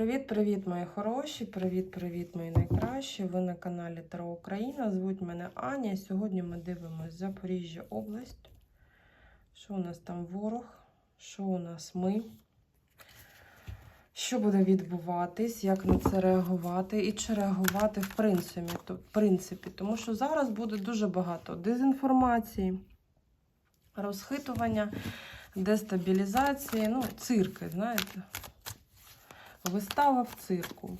Привіт-привіт, мої хороші! Привіт-привіт, мої найкращі! Ви на каналі Таро Україна. Звуть мене Аня. Сьогодні ми дивимося Запоріжжя область. Що у нас там ворог? Що у нас ми? Що буде відбуватись, як на це реагувати, і чи реагувати в принципі, то- в принципі. Тому що зараз буде дуже багато дезінформації, розхитування, дестабілізації, ну, цирки, знаєте. Вистава в цирку.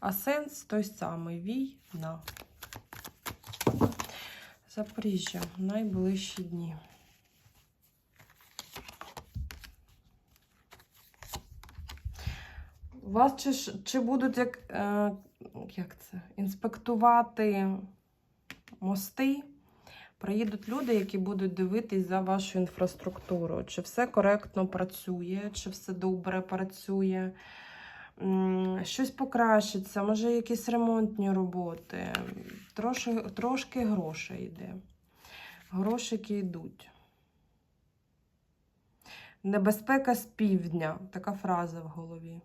А сенс той самий війна. Запоріжжя. Найближчі дні. Вас чи, чи будуть як, е, як це, інспектувати мости? Приїдуть люди, які будуть дивитись за вашу інфраструктуру, чи все коректно працює, чи все добре працює, щось покращиться, може якісь ремонтні роботи. Трошки, трошки грошей йде. Грошики йдуть. Небезпека з півдня. Така фраза в голові.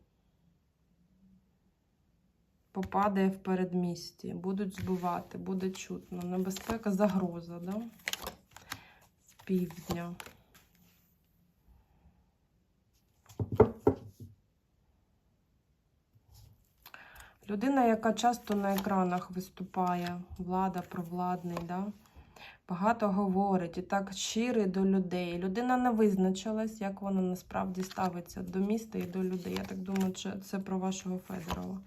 Попадає в передмісті. Будуть збивати, буде чутно. Небезпека, загроза, да? З півдня. Людина, яка часто на екранах виступає, влада, провладний, да? багато говорить і так щирий до людей. Людина не визначилась, як вона насправді ставиться до міста і до людей. Я так думаю, що це про вашого Федорова.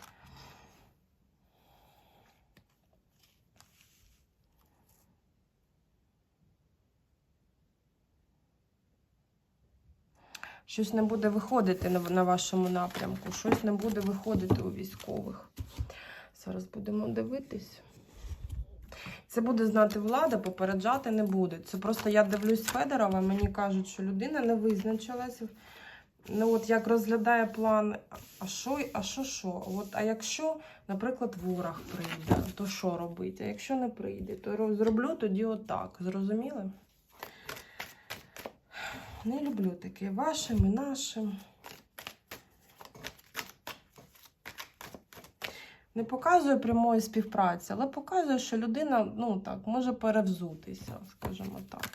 Щось не буде виходити на, вашому напрямку, щось не буде виходити у військових. Зараз будемо дивитись. Це буде знати влада, попереджати не буде. Це просто я дивлюсь Федорова, мені кажуть, що людина не визначилася. Ну, от як розглядає план, а що, а що, що? От, а якщо, наприклад, ворог прийде, то що робити? А якщо не прийде, то зроблю тоді отак. Зрозуміли? Не люблю таке вашим і нашим. Не показує прямої співпраці, але показує, що людина, ну так, може перевзутися, скажімо так.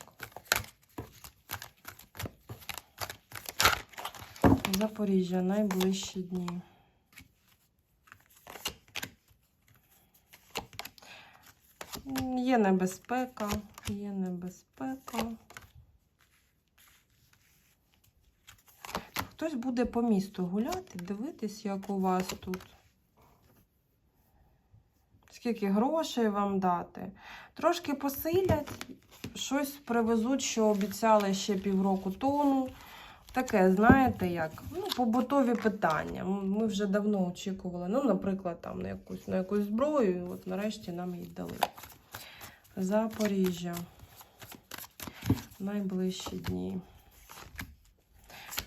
Запоріжжя найближчі дні. Є небезпека, є небезпека. Хтось буде по місту гуляти, дивитись, як у вас тут. Скільки грошей вам дати. Трошки посилять, щось привезуть, що обіцяли ще півроку тому. Таке, знаєте, як ну, побутові питання. Ми вже давно очікували, ну, наприклад, там на якусь, на якусь зброю, і от нарешті нам її дали. Запоріжжя. Найближчі дні.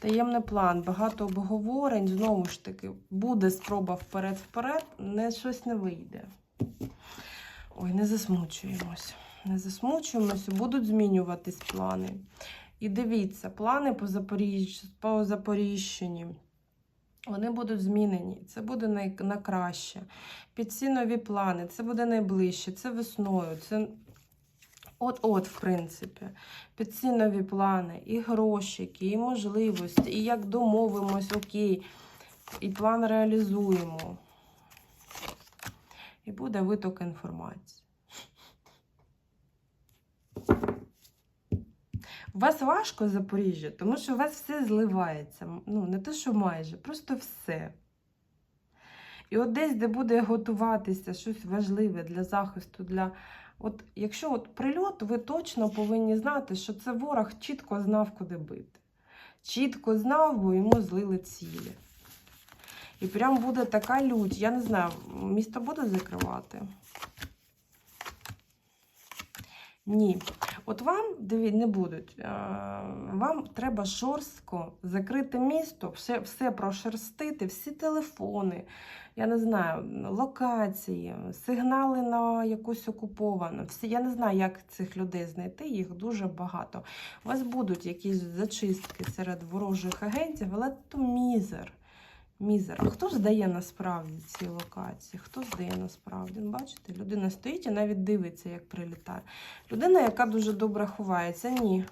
Таємний план, багато обговорень, знову ж таки, буде спроба вперед-вперед, не щось не вийде. Ой, не засмучуємось. Не засмучуємося, будуть змінюватись плани. І дивіться, плани по, Запоріж... по Запоріжчині. Вони будуть змінені. Це буде на краще. Під ці нові плани, це буде найближче, це весною. Це от-от, в принципі. Під ці нові плани, і грошики, і можливості, і як домовимось, окей, і план реалізуємо. І буде виток інформації. У вас важко Запоріжжя, тому що у вас все зливається. Ну, не те, що майже, просто все. І от десь, де буде готуватися щось важливе для захисту, для. От якщо от прильот, ви точно повинні знати, що це ворог чітко знав, куди бити. Чітко знав, бо йому злили цілі. І прям буде така лють. Я не знаю, місто буде закривати? Ні. От вам диві, не будуть. Е, Вам треба жорстко закрити місто, все, все прошерстити, всі телефони, я не знаю, локації, сигнали на якусь окуповану. Всі, я не знаю, як цих людей знайти, їх дуже багато. У вас будуть якісь зачистки серед ворожих агентів, але то мізер. А Хто здає насправді ці локації? Хто здає насправді? Ну, Бачите, людина стоїть і навіть дивиться, як прилітає. Людина, яка дуже добре ховається. Ні.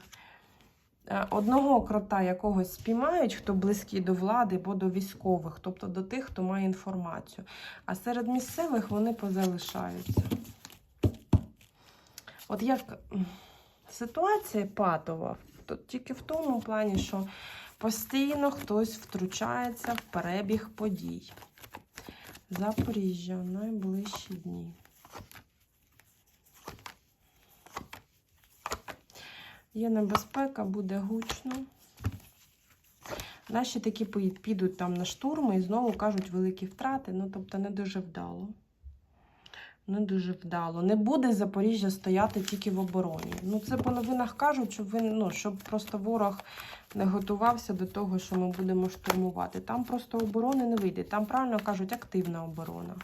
Е, Одного крота якогось спіймають, хто близький до влади або до військових, тобто до тих, хто має інформацію. А серед місцевих вони позалишаються. От як ситуація патова, то тільки в тому плані, що постійно хтось втручається в перебіг подій. Запоріжжя в найближчі дні. Є небезпека, буде гучно. Наші такі підуть там на штурми і знову кажуть великі втрати. Ну, тобто, не дуже вдало. Не дуже вдало. Не буде Запоріжжя стояти тільки в обороні. Ну, це по новинах кажуть, щоб ви, ну, щоб просто ворог не готувався до того, що ми будемо штурмувати. Там просто оборони не вийде. Там правильно кажуть, активна оборона.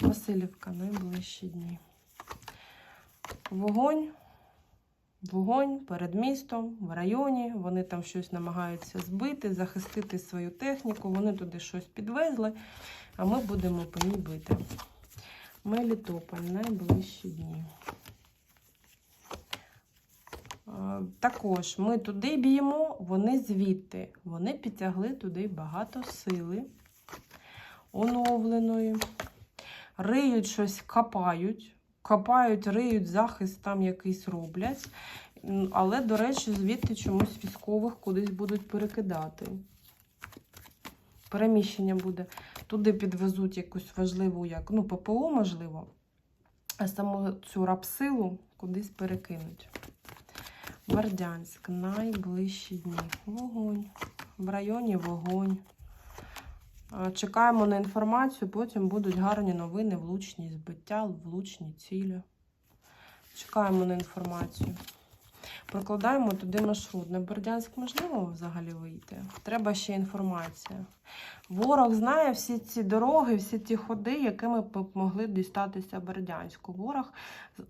Васильівка, найближчі дні. Вогонь. Вогонь перед містом, в районі. Вони там щось намагаються збити, захистити свою техніку. Вони туди щось підвезли, а ми будемо по ній бити. Мелітополь, найближчі дні. Е, Також ми туди б'ємо, вони звідти. Вони підтягли туди багато сили оновленої. Риють щось, копають. Копають, риють, захист там якийсь роблять. Але, до речі, звідти чомусь військових кудись будуть перекидати. Переміщення буде. Туди підвезуть якусь важливу, як ну, ППО, можливо, а саму цю рапсилу кудись перекинуть. Бердянськ, найближчі дні. Вогонь. В районі вогонь. Чекаємо на інформацію, потім будуть гарні новини, влучні збиття, влучні цілі. Чекаємо на інформацію. Прокладаємо туди маршрут. На Бердянськ можливо взагалі вийти. Треба ще інформація. Ворог знає всі ці дороги, всі ті ходи, якими б могли дістатися Бердянську. Ворог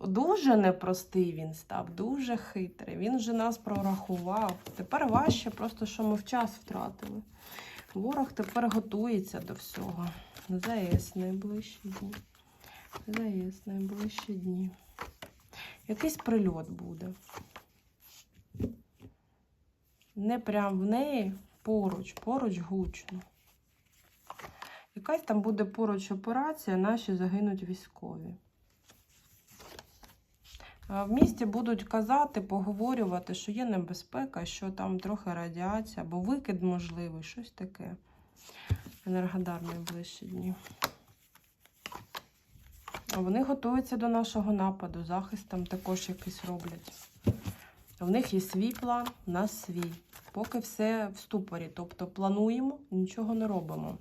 дуже непростий він став, дуже хитрий. Він вже нас прорахував. Тепер важче, просто що ми в час втратили. Ворог тепер готується до всього. ЗАЕС найближчі дні. ЗАЕС найближчі дні. Якийсь прильот буде. Не прям в неї, поруч, поруч гучно. Якась там буде поруч операція, наші загинуть військові. В місті будуть казати, поговорювати, що є небезпека, що там трохи радіація, або викид можливий, щось таке. Енергодар найближчі дні. А вони готуються до нашого нападу, захист там також якийсь роблять. В них є свій план, у нас свій. Поки все в ступорі. Тобто плануємо, нічого не робимо.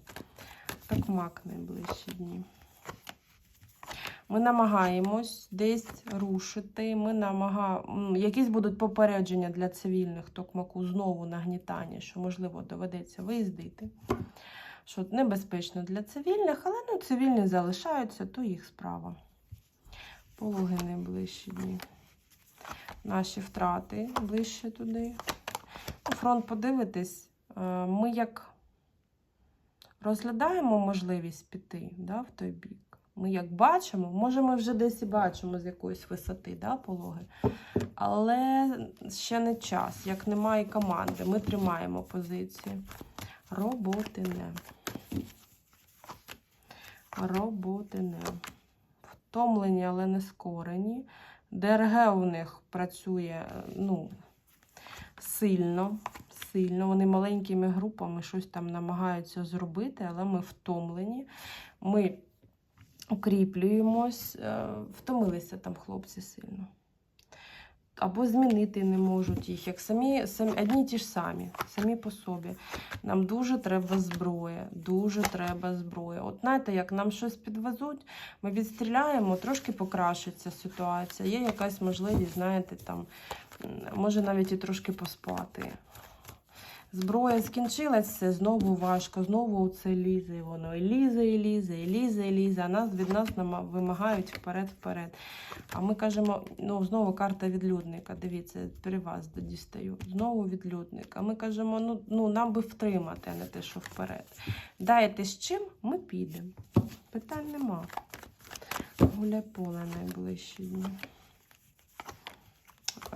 Так мак найближчі дні. Ми намагаємось десь рушити. Ми намага... Якісь будуть попередження для цивільних токмаку знову нагнітання, що, можливо, доведеться виїздити. Що небезпечно для цивільних, але ну, цивільні залишаються, то їх справа. Пологи найближчі дні. Наші втрати ближче туди. Фронт подивитись, е, ми як розглядаємо можливість піти да, в той бік. Ми як бачимо, може ми вже десь і бачимо з якоїсь висоти да, пологи. Але ще не час, як немає команди, ми тримаємо позиції. Роботи не. Роботи не. Втомлені, але не скорені. ДРГ у них працює ну, сильно. Сильно. Вони маленькими групами щось там намагаються зробити, але ми втомлені. Ми укріплюємось, е, втомилися там хлопці сильно. Або змінити не можуть їх, як самі, самі одні ті ж самі, самі по собі. Нам дуже треба зброя, дуже треба зброя. От знаєте, як нам щось підвезуть, ми відстріляємо, трошки покращиться ситуація. Є якась можливість, знаєте, там, може навіть і трошки поспати. Зброя скінчилась, все знову важко, знову це лізе, воно і лізе, і лізе, і лізе, і лізе. А нас від нас вимагають вперед-вперед. А ми кажемо, ну знову карта відлюдника. Дивіться, при вас дістаю. Знову відлюдник. А ми кажемо, ну, ну нам би втримати, а не те, що вперед. Дайте з чим, ми підемо. Питань нема. Гуляй поле найближчі дні.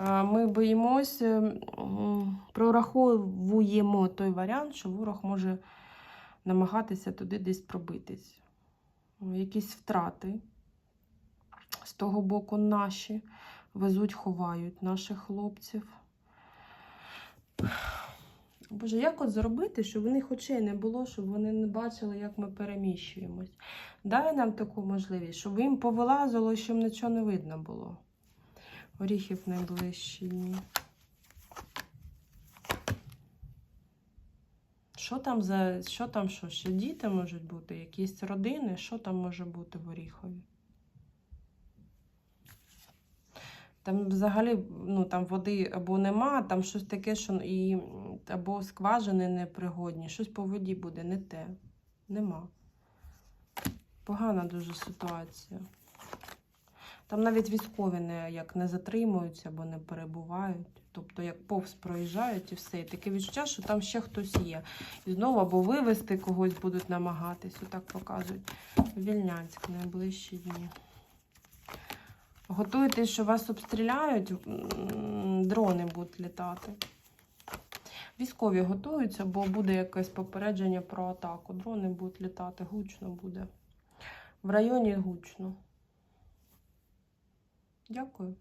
Ми боїмося, прораховуємо той варіант, що ворог може намагатися туди десь пробитись. Якісь втрати з того боку наші везуть, ховають наших хлопців. Боже, як от зробити, щоб в них очей не було, щоб вони не бачили, як ми переміщуємось. Дай нам таку можливість, щоб їм повилазило, щоб нічого не видно було. Оріхів найближчі дні. Що там за що там що? Ще діти можуть бути, якісь родини, що там може бути в Оріхові? Там взагалі ну, там води або нема, там щось таке, що і або скважини непригодні, щось по воді буде, не те. Нема. Погана дуже ситуація. Там навіть військові не, як не затримуються або не перебувають. Тобто як повз проїжджають і все. І таке відчуття, що там ще хтось є. І знову або вивезти когось будуть намагатись. Отак показують. Вільнянськ найближчі дні. Готуйтесь, що вас обстріляють, дрони будуть літати. Військові готуються, бо буде якесь попередження про атаку. Дрони будуть літати, гучно буде. В районі гучно. Дякую.